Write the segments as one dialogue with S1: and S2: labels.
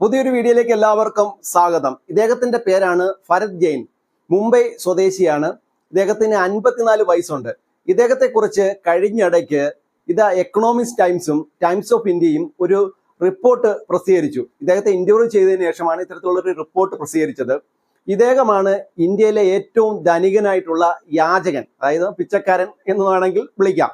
S1: പുതിയൊരു വീഡിയോയിലേക്ക് എല്ലാവർക്കും സ്വാഗതം. ഇദ്ദേഹത്തിന്റെ പേരാണ് ഭരത് ജെയിൻ. മുംബൈ സ്വദേശിയാണ്. ഇദ്ദേഹത്തിന് അൻപത്തിനാല് വയസ്സുണ്ട്. ഇദ്ദേഹത്തെ കുറിച്ച് കഴിഞ്ഞിടയ്ക്ക് ഇത് എക്കണോമിക്സ് ടൈംസും ടൈംസ് ഓഫ് ഇന്ത്യയും ഒരു റിപ്പോർട്ട് പ്രസിദ്ധീകരിച്ചു. ഇദ്ദേഹത്തെ ഇന്റർവ്യൂ ചെയ്തതിനു ശേഷമാണ് ഇത്തരത്തിലുള്ള ഒരു റിപ്പോർട്ട് പ്രസിദ്ധീകരിച്ചത്. ഇദ്ദേഹമാണ് ഇന്ത്യയിലെ ഏറ്റവും ധനികനായിട്ടുള്ള യാചകൻ അതായത് പിച്ചക്കാരൻ എന്ന് വേണമെങ്കിൽ വിളിക്കാം.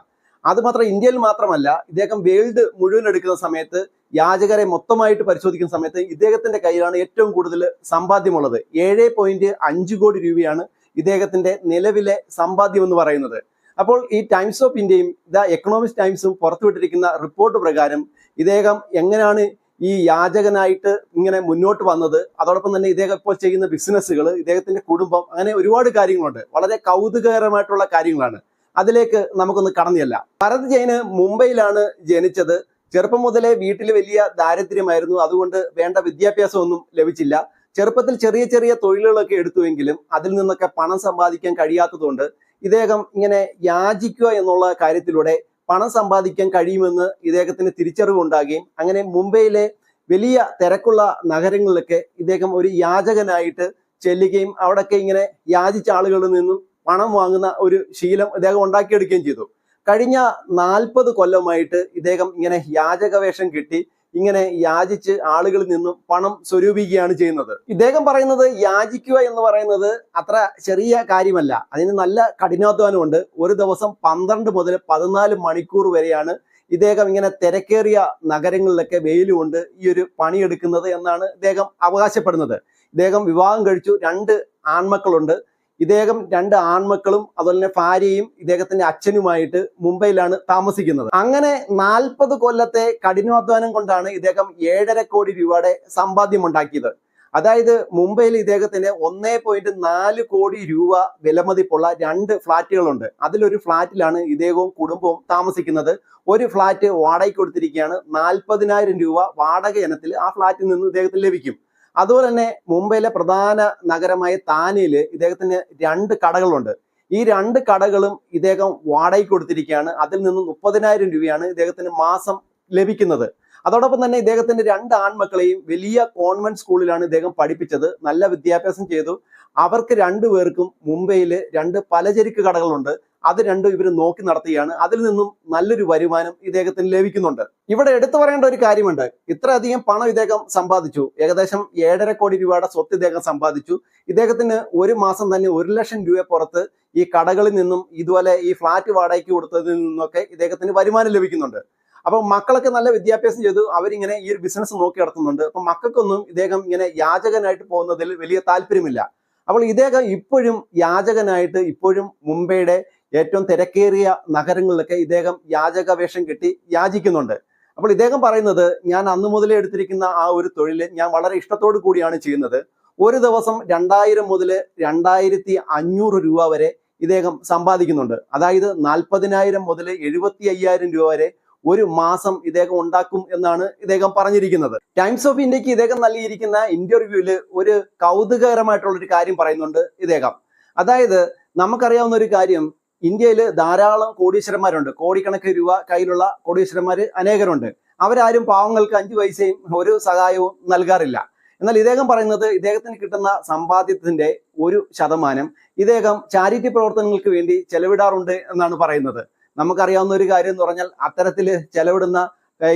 S1: അതുമാത്രം ഇന്ത്യയിൽ മാത്രമല്ല ഇദ്ദേഹം വേൾഡ് മുഴുവൻ എടുക്കുന്ന സമയത്ത് യാചകരെ മൊത്തമായിട്ട് പരിശോധിക്കുന്ന സമയത്ത് ഇദ്ദേഹത്തിന്റെ കയ്യിലാണ് ഏറ്റവും കൂടുതൽ സമ്പാദ്യമുള്ളത്. ഏഴ് പോയിന്റ് അഞ്ച് കോടി രൂപയാണ് ഇദ്ദേഹത്തിന്റെ നിലവിലെ സമ്പാദ്യം എന്ന് പറയുന്നത്. അപ്പോൾ ഈ ടൈംസ് ഓഫ് ഇന്ത്യയും ദ എക്കണോമിക്സ് ടൈംസും പുറത്തുവിട്ടിരിക്കുന്ന റിപ്പോർട്ട് പ്രകാരം ഇദ്ദേഹം എങ്ങനെയാണ് ഈ യാചകനായിട്ട് ഇങ്ങനെ മുന്നോട്ട് വന്നത്? അതോടൊപ്പം തന്നെ ഇദ്ദേഹം ഇപ്പോൾ ചെയ്യുന്ന ബിസിനസ്സുകൾ ഇദ്ദേഹത്തിന്റെ കുടുംബം അങ്ങനെ ഒരുപാട് കാര്യങ്ങളുണ്ട്. വളരെ കൗതുകകരമായിട്ടുള്ള കാര്യങ്ങളാണ്. അതിലേക്ക് നമുക്കൊന്ന് കടന്നില്ല. ഭരത് ജൈന് മുംബൈയിലാണ് ജനിച്ചത്. ചെറുപ്പം മുതലേ വീട്ടിൽ വലിയ ദാരിദ്ര്യമായിരുന്നു. അതുകൊണ്ട് വേണ്ട വിദ്യാഭ്യാസമൊന്നും ലഭിച്ചില്ല. ചെറുപ്പത്തിൽ ചെറിയ ചെറിയ തൊഴിലുകളൊക്കെ എടുത്തുവെങ്കിലും അതിൽ നിന്നൊക്കെ പണം സമ്പാദിക്കാൻ കഴിയാത്തതുകൊണ്ട് ഇദ്ദേഹം ഇങ്ങനെ യാചിക്കുക എന്നുള്ള കാര്യത്തിലൂടെ പണം സമ്പാദിക്കാൻ കഴിയുമെന്ന് ഇദ്ദേഹത്തിന് തിരിച്ചറിവുണ്ടാകുകയും അങ്ങനെ മുംബൈയിലെ വലിയ തിരക്കുള്ള നഗരങ്ങളിലൊക്കെ ഇദ്ദേഹം ഒരു യാചകനായിട്ട് ചെല്ലുകയും അവിടെയൊക്കെ ഇങ്ങനെ യാചിച്ച ആളുകളിൽ നിന്നും പണം വാങ്ങുന്ന ഒരു ശീലം ഇദ്ദേഹം ഉണ്ടാക്കിയെടുക്കുകയും ചെയ്തു. കഴിഞ്ഞ നാൽപ്പത് കൊല്ലമായിട്ട് ഇദ്ദേഹം ഇങ്ങനെ യാചകവേഷം കിട്ടി ഇങ്ങനെ യാചിച്ച് ആളുകളിൽ നിന്നും പണം സ്വരൂപിക്കുകയാണ് ചെയ്യുന്നത്. ഇദ്ദേഹം പറയുന്നത് യാചിക്കുക എന്ന് പറയുന്നത് അത്ര ചെറിയ കാര്യമല്ല. അതിന് നല്ല കഠിനാധ്വാനമുണ്ട്. ഒരു ദിവസം പന്ത്രണ്ട് മുതൽ പതിനാല് മണിക്കൂർ വരെയാണ് ഇദ്ദേഹം ഇങ്ങനെ തിരക്കേറിയ നഗരങ്ങളിലൊക്കെ വെയിലുകൊണ്ട് ഈ ഒരു പണിയെടുക്കുന്നത് എന്നാണ് ഇദ്ദേഹം അവകാശപ്പെടുന്നത്. ഇദ്ദേഹം വിവാഹം കഴിച്ചു. രണ്ട് ആൺമക്കളുണ്ട്. ഇദ്ദേഹം രണ്ട് ആൺമക്കളും അതുപോലെ തന്നെ ഭാര്യയും ഇദ്ദേഹത്തിന്റെ അച്ഛനുമായിട്ട് മുംബൈയിലാണ് താമസിക്കുന്നത്. അങ്ങനെ നാൽപ്പത് കൊല്ലത്തെ കഠിനാധ്വാനം കൊണ്ടാണ് ഇദ്ദേഹം ഏഴര കോടി രൂപയുടെ സമ്പാദ്യം ഉണ്ടാക്കിയത്. അതായത് മുംബൈയിൽ ഇദ്ദേഹത്തിന് ഒന്നേ പോയിന്റ് നാല് കോടി രൂപ വിലമതിപ്പുള്ള രണ്ട് ഫ്ളാറ്റുകളുണ്ട് അതിലൊരു ഫ്ളാറ്റിലാണ് ഇദ്ദേഹവും കുടുംബവും താമസിക്കുന്നത്. ഒരു ഫ്ളാറ്റ് വാടകയ്ക്ക് കൊടുത്തിരിക്കുകയാണ്. നാൽപ്പതിനായിരം രൂപ വാടക ഇനത്തിൽ ആ ഫ്ളാറ്റിൽ നിന്ന് ഇദ്ദേഹത്തിന് ലഭിക്കും. അതുപോലെ തന്നെ മുംബൈയിലെ പ്രധാന നഗരമായ താനയിൽ ഇദ്ദേഹത്തിന് രണ്ട് കടകളുണ്ട്. ഈ രണ്ട് കടകളും ഇദ്ദേഹം വാടകയ്ക്ക് കൊടുത്തിരിക്കുകയാണ്. അതിൽ നിന്ന് മുപ്പതിനായിരം രൂപയാണ് ഇദ്ദേഹത്തിന് മാസം ലഭിക്കുന്നത്. അതോടൊപ്പം തന്നെ ഇദ്ദേഹത്തിന്റെ രണ്ട് ആൺമക്കളെയും വലിയ കോൺവെന്റ് സ്കൂളിലാണ് ഇദ്ദേഹം പഠിപ്പിച്ചത്. നല്ല വിദ്യാഭ്യാസം ചെയ്തു. അവർക്ക് രണ്ടുപേർക്കും മുംബൈയിൽ രണ്ട് പലചരക്ക് കടകളുണ്ട്. അത് രണ്ടും ഇവർ നോക്കി നടത്തുകയാണ് അതിൽ നിന്നും നല്ലൊരു വരുമാനം ഇദ്ദേഹത്തിന് ലഭിക്കുന്നുണ്ട്. ഇവിടെ എടുത്തു പറയേണ്ട ഒരു കാര്യമുണ്ട്. ഇത്രയധികം പണം ഇദ്ദേഹം സമ്പാദിച്ചു. ഏകദേശം ഏഴര കോടി രൂപയുടെ സ്വത്ത് ഇദ്ദേഹം സമ്പാദിച്ചു. ഇദ്ദേഹത്തിന് ഒരു മാസം തന്നെ ഒരു ലക്ഷം രൂപ പുറത്ത് ഈ കടകളിൽ നിന്നും ഇതുപോലെ ഈ ഫ്ളാറ്റ് വാടകയ്ക്ക് കൊടുത്തതിൽ നിന്നൊക്കെ ഇദ്ദേഹത്തിന് വരുമാനം ലഭിക്കുന്നുണ്ട്. അപ്പൊ മക്കളൊക്കെ നല്ല വിദ്യാഭ്യാസം ചെയ്തു. അവരിങ്ങനെ ഈ ഒരു ബിസിനസ് നോക്കി നടത്തുന്നുണ്ട്. അപ്പൊ മക്കൾക്കൊന്നും ഇദ്ദേഹം ഇങ്ങനെ യാചകനായിട്ട് പോകുന്നതിൽ വലിയ താല്പര്യമില്ല. അപ്പോൾ ഇദ്ദേഹം ഇപ്പോഴും യാചകനായിട്ട് ഇപ്പോഴും മുംബൈയുടെ ഏറ്റവും തിരക്കേറിയ നഗരങ്ങളിലൊക്കെ ഇദ്ദേഹം യാചക വേഷം കെട്ടി യാചിക്കുന്നുണ്ട്. അപ്പോൾ ഇദ്ദേഹം പറയുന്നത് ഞാൻ അന്നു മുതലേ എടുത്തിരിക്കുന്ന ആ ഒരു തൊഴിൽ ഞാൻ വളരെ ഇഷ്ടത്തോടു കൂടിയാണ് ചെയ്യുന്നത്. ഒരു ദിവസം രണ്ടായിരം മുതൽ രണ്ടായിരത്തി അഞ്ഞൂറ് രൂപ വരെ ഇദ്ദേഹം സമ്പാദിക്കുന്നുണ്ട്. അതായത് നാൽപ്പതിനായിരം മുതൽ എഴുപത്തി അയ്യായിരം രൂപ വരെ ഒരു മാസം ഇദ്ദേഹം ഉണ്ടാക്കും എന്നാണ് ഇദ്ദേഹം പറഞ്ഞിരിക്കുന്നത്. ടൈംസ് ഓഫ് ഇന്ത്യയ്ക്ക് ഇദ്ദേഹം നൽകിയിരിക്കുന്ന ഇന്റർവ്യൂവിൽ ഒരു കൗതുകകരമായിട്ടുള്ള ഒരു കാര്യം പറയുന്നുണ്ട് ഇദ്ദേഹം. അതായത് നമുക്കറിയാവുന്ന ഒരു കാര്യം ഇന്ത്യയിൽ ധാരാളം കോടീശ്വരന്മാരുണ്ട്. കോടിക്കണക്കിന് രൂപ കയ്യിലുള്ള കോടീശ്വരന്മാർ അനേകരുണ്ട്. അവരാരും പാവങ്ങൾക്ക് അഞ്ചു പൈസയും ഒരു സഹായവും നൽകാറില്ല. എന്നാൽ ഇദ്ദേഹം പറയുന്നത് ഇദ്ദേഹത്തിന് കിട്ടുന്ന സമ്പാദ്യത്തിന്റെ ഒരു ശതമാനം ഇദ്ദേഹം ചാരിറ്റി പ്രവർത്തനങ്ങൾക്ക് വേണ്ടി ചെലവിടാറുണ്ട് എന്നാണ് പറയുന്നത്. നമുക്കറിയാവുന്ന ഒരു കാര്യം എന്ന് പറഞ്ഞാൽ അത്തരത്തിൽ ചെലവിടുന്ന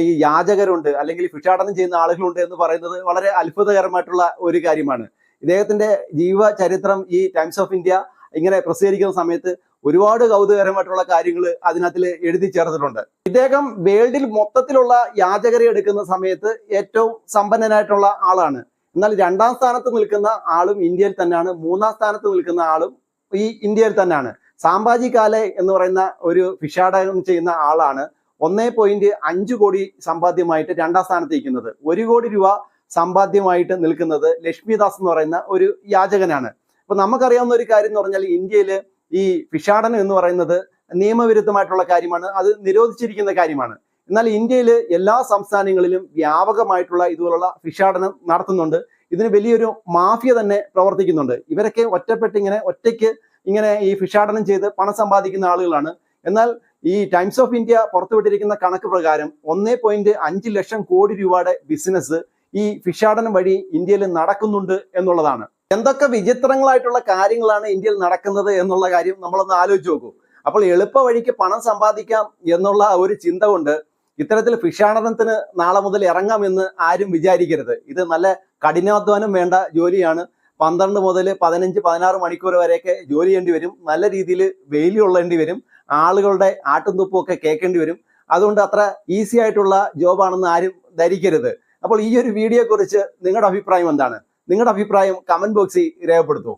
S1: ഈ യാചകരുണ്ട് അല്ലെങ്കിൽ ഭിക്ഷാടനം ചെയ്യുന്ന ആളുകളുണ്ട് എന്ന് പറയുന്നത് വളരെ അത്ഭുതകരമായിട്ടുള്ള ഒരു കാര്യമാണ്. ഇദ്ദേഹത്തിന്റെ ജീവ ചരിത്രം ഈ ടൈംസ് ഓഫ് ഇന്ത്യ ഇങ്ങനെ പ്രസിദ്ധീകരിക്കുന്ന സമയത്ത് ഒരുപാട് കൗതുകരമായിട്ടുള്ള കാര്യങ്ങൾ അതിനകത്തിൽ എഴുതി ചേർത്തിട്ടുണ്ട്. ഇദ്ദേഹം വേൾഡിൽ മൊത്തത്തിലുള്ള യാചകരെ എടുക്കുന്ന സമയത്ത് ഏറ്റവും സമ്പന്നനായിട്ടുള്ള ആളാണ്. എന്നാൽ രണ്ടാം സ്ഥാനത്ത് നിൽക്കുന്ന ആളും ഇന്ത്യയിൽ തന്നെയാണ്. മൂന്നാം സ്ഥാനത്ത് നിൽക്കുന്ന ആളും ഈ ഇന്ത്യയിൽ തന്നെയാണ്. സാമ്പാജി കാലെ എന്ന് പറയുന്ന ഒരു ഭിക്ഷാടകം ചെയ്യുന്ന ആളാണ് ഒന്നേ പോയിന്റ് അഞ്ച് കോടി സമ്പാദ്യമായിട്ട് രണ്ടാം സ്ഥാനത്ത് ഇരിക്കുന്നത് ഒരു കോടി രൂപ സമ്പാദ്യമായിട്ട് നിൽക്കുന്നത് ലക്ഷ്മിദാസ് എന്ന് പറയുന്ന ഒരു യാചകനാണ്. അപ്പൊ നമുക്കറിയാവുന്ന ഒരു കാര്യം എന്ന് പറഞ്ഞാൽ ഇന്ത്യയിൽ ഈ ഭിക്ഷാടനം എന്ന് പറയുന്നത് നിയമവിരുദ്ധമായിട്ടുള്ള കാര്യമാണ്. അത് നിരോധിച്ചിരിക്കുന്ന കാര്യമാണ്. എന്നാൽ ഇന്ത്യയിൽ എല്ലാ സംസ്ഥാനങ്ങളിലും വ്യാപകമായിട്ടുള്ള ഇതുപോലുള്ള ഭിക്ഷാടനം നടത്തുന്നുണ്ട്. ഇതിന് വലിയൊരു മാഫിയ തന്നെ പ്രവർത്തിക്കുന്നുണ്ട്. ഇവരൊക്കെ ഒറ്റപ്പെട്ടിങ്ങനെ ഒറ്റയ്ക്ക് ഇങ്ങനെ ഈ ഭിക്ഷാടനം ചെയ്ത് പണം സമ്പാദിക്കുന്ന ആളുകളാണ്. എന്നാൽ ഈ ടൈംസ് ഓഫ് ഇന്ത്യ പുറത്തുവിട്ടിരിക്കുന്ന കണക്ക് പ്രകാരം ഒന്നേ പോയിന്റ് അഞ്ച് ലക്ഷം കോടി രൂപയുടെ ബിസിനസ് ഈ ഫിഷാടനം വഴി ഇന്ത്യയിൽ നടക്കുന്നുണ്ട് എന്നുള്ളതാണ്. എന്തൊക്കെ വിചിത്രങ്ങളായിട്ടുള്ള കാര്യങ്ങളാണ് ഇന്ത്യയിൽ നടക്കുന്നത് എന്നുള്ള കാര്യം നമ്മളൊന്ന് ആലോചിച്ച് നോക്കൂ. അപ്പോൾ എളുപ്പ വഴിക്ക് പണം സമ്പാദിക്കാം എന്നുള്ള ഒരു ചിന്ത കൊണ്ട് ഇത്തരത്തിൽ ഫിഷാടനത്തിന് നാളെ മുതൽ ഇറങ്ങാമെന്ന് ആരും വിചാരിക്കരുത്. ഇത് നല്ല കഠിനാധ്വാനം വേണ്ട ജോലിയാണ്. പന്ത്രണ്ട് മുതൽ പതിനഞ്ച് പതിനാറ് മണിക്കൂർ വരെയൊക്കെ ജോലി ചെയ്യേണ്ടി വരും. നല്ല രീതിയിൽ വെയിൽ കൊള്ളേണ്ടി വരും. ആളുകളുടെ ആട്ടും തുപ്പും ഒക്കെ കേൾക്കേണ്ടി വരും. അതുകൊണ്ട് അത്ര ഈസി ആയിട്ടുള്ള ജോബാണെന്ന് ആരും ധരിക്കരുത്. അപ്പോൾ ഈ ഒരു വീഡിയോയെക്കുറിച്ച് നിങ്ങളുടെ അഭിപ്രായം എന്താണ്? നിങ്ങളുടെ അഭിപ്രായം കമന്റ് ബോക്സിൽ രേഖപ്പെടുത്തൂ.